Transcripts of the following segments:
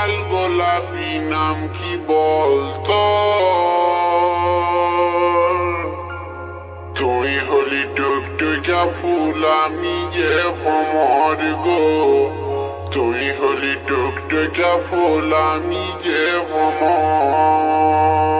লাল গোলাপি নাম কি বলতো তুই হলি টুকটুকা ফুল, আমি যে ভমর গো। তুই হলি টুকটুকা ফুল, আমি যে ভমর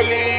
Charlie.